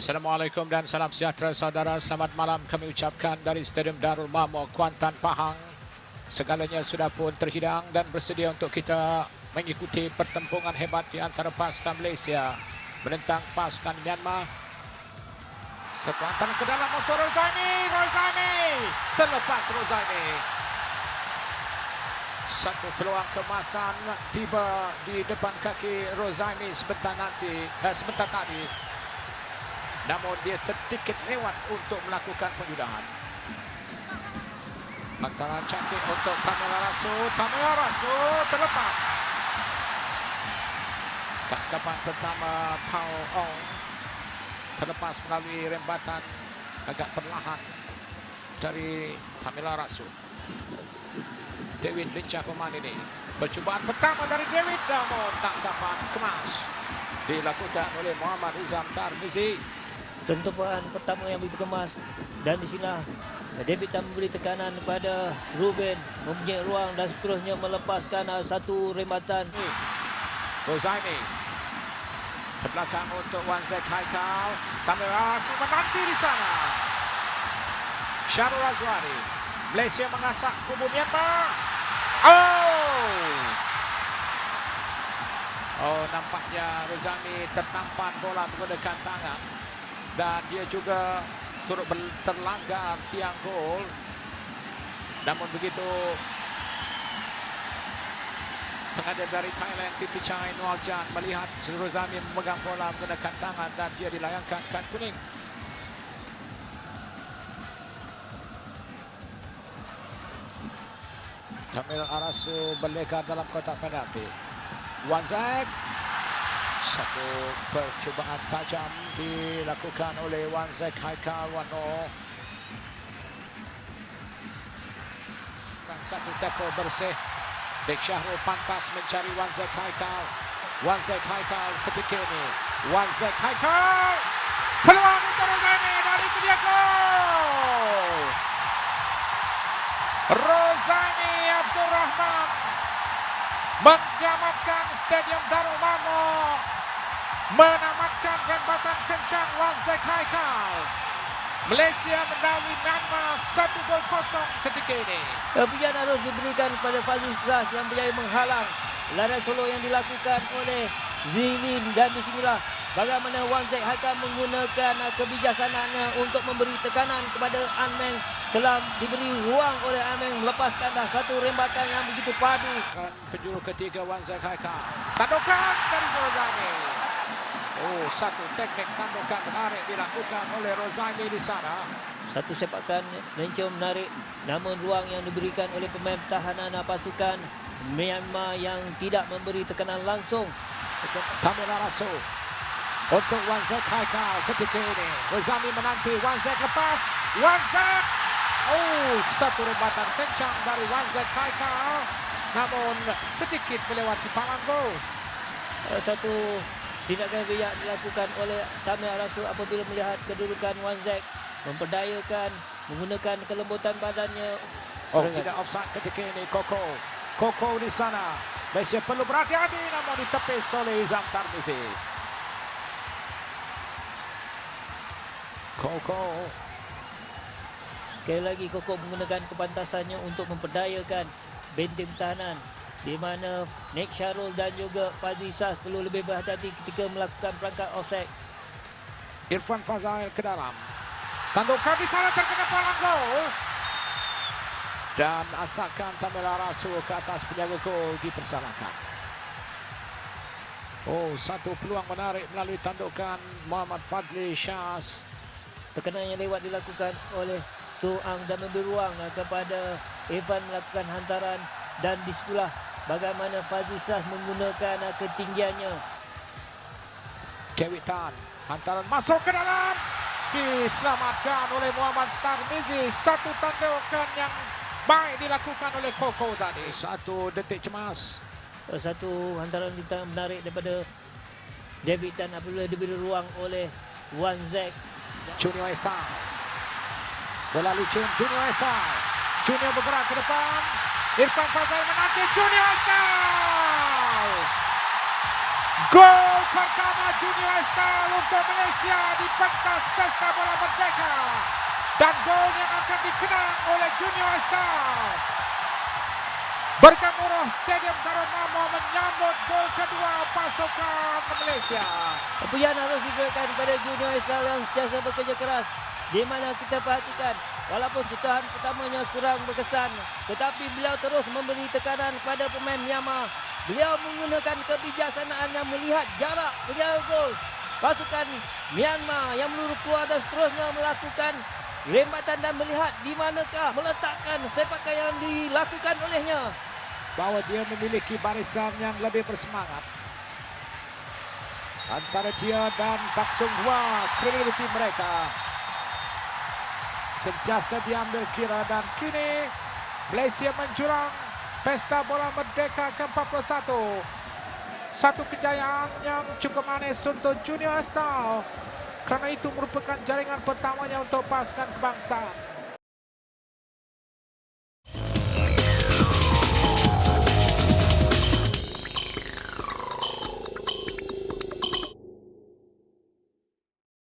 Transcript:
Assalamualaikum dan salam sejahtera saudara. Selamat malam kami ucapkan dari Stadium Darul Mamo Kuantan Pahang. Segalanya sudah pun terhidang dan bersedia untuk kita mengikuti pertempuran hebat di antara pasukan Malaysia menentang pasukan Myanmar. Sekuatan ke dalam untuk Rozaini. Rozaini. Terlepas Rozaini. Satu peluang kemasan tiba di depan kaki Rozaini sebentar nanti. Eh, sebentar tadi. Namun dia sedikit lewat untuk melakukan penjudahan. Hantaran cantik untuk Pamela Rasu. Pamela Rasu terlepas. Tangkapan pertama Pau Ong terlepas melalui rembatan agak perlahan dari Pamela Rasu. David lincah pemain ini. Percubaan pertama dari David namun tangkapan kemas dilakukan oleh Muhammad Rizam Tarmizi tentuan pertama yang begitu kemas. Dan di sini David tak memberi tekanan kepada Ruben. Mempunyai ruang dan seterusnya melepaskan satu rembatan. Rozaini terbelakang untuk Wan Zek Haikal. Tamira Asu menanti di sana. Syarul Azwari. Malaysia mengasak kubu Myanmar. Oh! Oh nampaknya Rozani tertampan bola menggunakan tangan dan dia juga turut terlanggar tiang gol. Namun begitu pengadil dari Thailand Titi Chai Nualjan melihat Rozani memegang bola menggunakan tangan dan dia dilayangkan kad kuning. Jamil Arasu berleka dalam kotak penalti. Wanzak satu percubaan tajam dilakukan oleh Wanzek Haikal Wano. Dan satu tackle bersih. Bek Syahrul pantas mencari Wanzek Haikal. Wanzek Haikal ketika ini. Wanzek Haikal. Peluang untuk Rozani dan itu dia gol. Rozani Abdul Rahman menyelamatkan Stadium Darul Mamo menamatkan rembatan kencang Wan Zek Haikal. Malaysia mendahului Myanmar satu gol kosong ketika ini. Pujian harus diberikan kepada Fazil Zaz yang berjaya menghalang larian solo yang dilakukan oleh Zilin dan disinilah bagaimana Wan Zek Haikal menggunakan kebijaksanaannya untuk memberi tekanan kepada Anmeng setelah diberi ruang oleh Anmeng melepaskan dah satu rembatan yang begitu padu. Penjuru ketiga Wan Zek Haikal. Tandukan dari Rozani. Oh, satu teknik tandukan menarik dilakukan oleh Rozani di sana. Satu sepakan lencur menarik namun ruang yang diberikan oleh pemain pertahanan pasukan Myanmar yang tidak memberi tekanan langsung. Kamera Rasul untuk Wan Zek Haikal ketika ini. Rozani menanti Wan Zek lepas. Wan Zek. Oh, satu rembatan kencang dari Wan Zek Haikal. Namun sedikit melewati palang gol. Satu tindakan bijak dilakukan oleh Tamil Rasul apabila melihat kedudukan Wan Zek memperdayakan menggunakan kelembutan badannya. Oh, tidak offside ketika ini Koko. Koko di sana. Malaysia perlu berhati-hati namun ditepis oleh Izam Tarmizi. Koko. Sekali lagi Koko menggunakan kepantasannya untuk memperdayakan benteng pertahanan di mana Nick Syarul dan juga Fazli Sah perlu lebih berhati-hati ketika melakukan perangkat offside. Irfan Fazail ke dalam. Tandukan di sana terkena palang gol. Dan asalkan Tamela Rasul ke atas penjaga gol dipersalahkan. Oh, satu peluang menarik melalui tandukan Muhammad Fadli Syaz. Tekanan yang lewat dilakukan oleh Tu Ang dan memberi ruang kepada Evan melakukan hantaran dan disitulah bagaimana Fadli Syaz menggunakan ketinggiannya. Dewi Tan, hantaran masuk ke dalam. Diselamatkan oleh Muhammad Tarmizi. Satu tandukan yang baik dilakukan oleh Koko tadi. Satu detik cemas. Satu hantaran bintang menarik daripada David Tan apabila diberi ruang oleh Wan Zek. Junior Esta. Bola licin Junior Esta. Junior bergerak ke depan. Irfan Fazal menanti Junior Esta. Gol pertama Junior Star untuk Malaysia di pentas Pesta Bola Merdeka. Dan gol yang akan dikenang oleh Junior Star. Bergemuruh Stadium Darul Mamo menyambut gol kedua pasukan Malaysia. Pujian harus diberikan kepada Junior Islam yang sentiasa bekerja keras. Di mana kita perhatikan, walaupun setahan pertamanya kurang berkesan, tetapi beliau terus memberi tekanan kepada pemain Myanmar. Beliau menggunakan kebijaksanaan yang melihat jarak penjara gol. Pasukan Myanmar yang meluru keluar dan seterusnya melakukan rembatan dan melihat di manakah meletakkan sepakan yang dilakukan olehnya. Bahawa dia memiliki barisan yang lebih bersemangat. Antara dia dan Pak Sung Hwa, kredibiliti mereka sentiasa diambil kira dan kini Malaysia menjurang Pesta Bola Merdeka ke-41. Satu kejayaan yang cukup manis untuk Junior Star. Kerana itu merupakan jaringan pertamanya untuk pasukan kebangsaan.